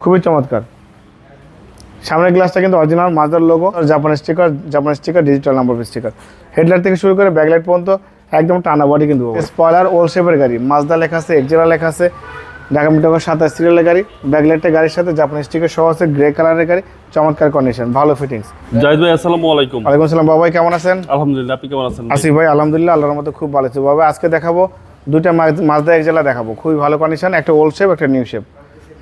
খুবই চমৎকার। সামনের গ্লাসটা কিন্তু original Mazda logo Japan sticker Japan sticker digital number sticker headlight থেকে শুরু করে ব্যাকলাইট পর্যন্ত একদম টানা বডি কিন্তু স্পয়লার ওল শেপের গাড়ি। মাজদা লেখা আছে এক্সেরা লেখা আছে ঢাকা মিটার সাতাশ সিরিয়ালের গাড়ি। ব্যাকলাইটটা গাড়ির সাথে জাপান স্টিকার সহ আছে গ্রে কালারের গাড়ি। চমৎকার কন্ডিশন ভালো ফিটিংস জাহিদ ভাই আসসালামু আলাইকুম। ওয়ালাইকুম আসসালাম বাবা ভাই কেমন আছেন? আলহামদুলিল্লাহ আপনি কেমন আছেন? আসিফ ভাই আলহামদুলিল্লাহ আল্লাহর মতো খুব ভালো আছে। বাবা আজকে দেখাবো মাজ- মাজদা এক্সেলা দেখাবো। খুবই ভালো কন্ডিশন একটা ওল্ড শেপ একটা নিউ শেপ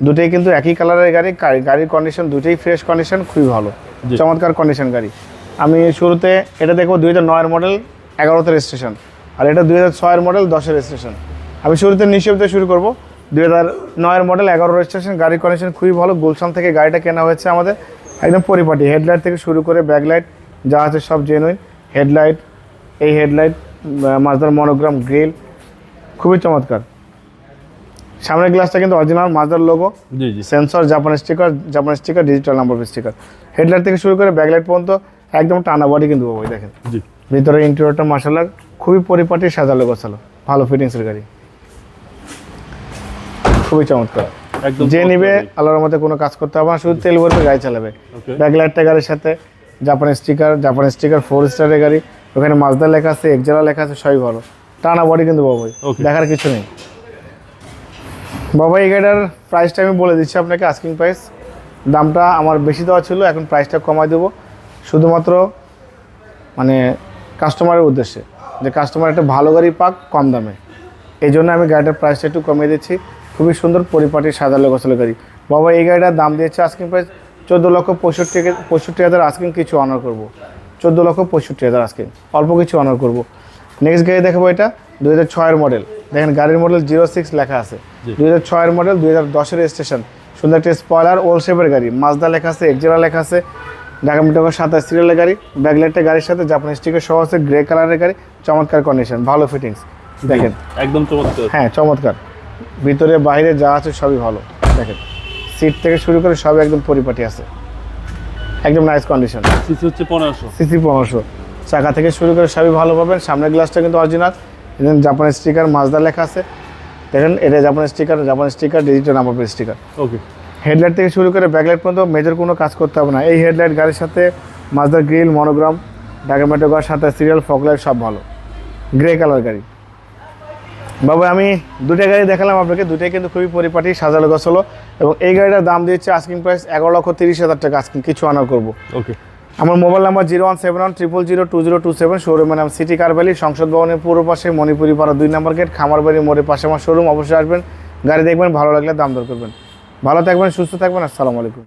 দুটোই কিন্তু একই কালারের গাড়ি গাড়ি- গাড়ির কন্ডিশন দুটোই ফ্রেশ কন্ডিশন খুবই ভালো। চমৎকার কন্ডিশন গাড়ি। আমি শুরুতে এটা দেখব দুই হাজার নয়ের মডেল এগারোতে রেজিস্ট্রেশন আর এটা দুই হাজার ছয়ের মডেল দশের রেজিস্ট্রেশন আমি শুরুতে দিয়ে শুরু করব। দুই হাজার নয়ের মডেল এগারো রেজিস্ট্রেশন গাড়ির কন্ডিশন খুবই ভালো। গুলশান থেকে গাড়িটা কেনা হয়েছে আমাদের একদম পরিপাটি। হেডলাইট থেকে শুরু করে ব্যাকলাইট যা আছে সব জেনুইন হেডলাইট এই হেডলাইট মাজদার মনোগ্রাম গ্রিল খুবই চমৎকার। সামনের গ্লাসটা কিন্তু অরিজিনাল মাজদার লোগো জি জি। Sensor Japan sticker Japan sticker digital number sticker headlight থেকে শুরু করে ব্যাকলাইট পর্যন্ত একদম টানা বডি কিন্তু ওই দেখেন। জি। ভিতরে ইন্টেরিয়রটা মার্শাল্লাহ খুবই পরিপাটি সাজালো গোছালো ভালো ফিটিংসের গাড়ি। খুবই চমৎকার। একদম যে নিবে আল্লাহর মধ্যে কোনো কাজ করতে হবে না শুধু তেল ভরবে গাড়ি চালাবে। ব্যাকলাইটটা গাড়ির সাথে Japan sticker Japan sticker four স্টারের গাড়ি। ওখানে মাজদা লেখা আছে একজেলা লেখা আছে সবই ভালো। টানা বডি কিন্তু Okay. দেখার কিছু নেই। বাবা, এই গাড়িটার প্রাইসটা আমি বলে দিচ্ছি আপনাকে আস্কিং প্রাইস দামটা আমার বেশি দেওয়া ছিল, এখন প্রাইসটা কমাই দেবো। শুধুমাত্র মানে কাস্টমারের উদ্দেশ্যে, যে কাস্টমার একটা ভালো গাড়ি পাক কম দামে। এই জন্য আমি গাড়িটার প্রাইসটা একটু কমিয়ে দিচ্ছি। খুবই সুন্দর পরিপাটি সাজালো গোছালো গাড়ি। বাবা, এই গাড়িটার দাম দিয়েছে আস্কিং প্রাইস চোদ্দ লক্ষ পঁয়ষট্টি পঁয়ষট্টি হাজার আস্কিং কিছু অনার করব। চোদ্দ লক্ষ পঁয়ষট্টি হাজার আস্কিং অল্প কিছু অনার করব। নেক্সট গাড়ি দেখাবো এটা দু হাজার ছয়ের মডেল দেখেন, গাড়ির মডেল জিরো সিক্স লেখা আছে। দুই হাজার ছয়ের মডেল দুই হাজার দশের স্টেশন সুন্দর একটা স্পয়লার ওল শেপের গাড়ি। মাজদা লেখা আছে একজেরা লেখা আছে ঢাকা মিটার সাতাশ সিরিয়ালের গাড়ি ব্যাকলাইটটা গাড়ির সাথে জাপানি স্টিকার সহ আছে গ্রে কালারের গাড়ি চমৎকার কন্ডিশন ভালো ফিটিংস দেখেন। একদম চমৎকার। হ্যাঁ চমৎকার। ভিতরে বাইরে যা আছে সবই ভালো। দেখেন। সিট থেকে শুরু করে সব একদম পরিপাটি আছে। একদম নাইস কন্ডিশন সিসি হচ্ছে পনেরোশো। সিসি পনেরোশো। চাকা থেকে শুরু করে সবই ভালো পাবেন। সামনের গ্লাসটা কিন্তু অরিজিনাল জাপানের স্টিকার মাজদা লেখা আছে। দেখেন এটা জাপানের sticker Japan sticker digital number plate sticker okay headlight থেকে শুরু করে ব্যাকলাইট পর্যন্ত মেজর কোনো কাজ করতে হবে না। এই হেডলাইট গাড়ির সাথে মাজদার গ্রিল মনোগ্রাম ঢাকা মেট্রো গাড়ির সাথে সিরিয়াল ফকলাইট সব ভালো। গ্রে কালার গাড়ি। বাবা আমি দুটো গাড়ি দেখালাম আপনাকে। দুটোই কিন্তু খুবই পরিপাটি সাজালো গোছালো এবং এই গাড়িটার দাম দিচ্ছে আস্কিং প্রাইস এগারো লক্ষ তিরিশ হাজার টাকা। আস্কিং কিছু আনা করব। ওকে আমার mobile number zero one seven one triple zero two zero two seven শোরুমের নাম সিটি কারবালি সংসদ ভবনের পূর্ব পাশে মণিপুরি পাড়া দুই নম্বর গেট খামারবাড়ি মোড়ের পাশে আমার শোরুম। অবশ্যই আসবেন, গাড়ি দেখবেন, ভালো লাগলে দাম দর করবেন। ভালো থাকবেন, সুস্থ থাকবেন, আসসালামু আলাইকুম।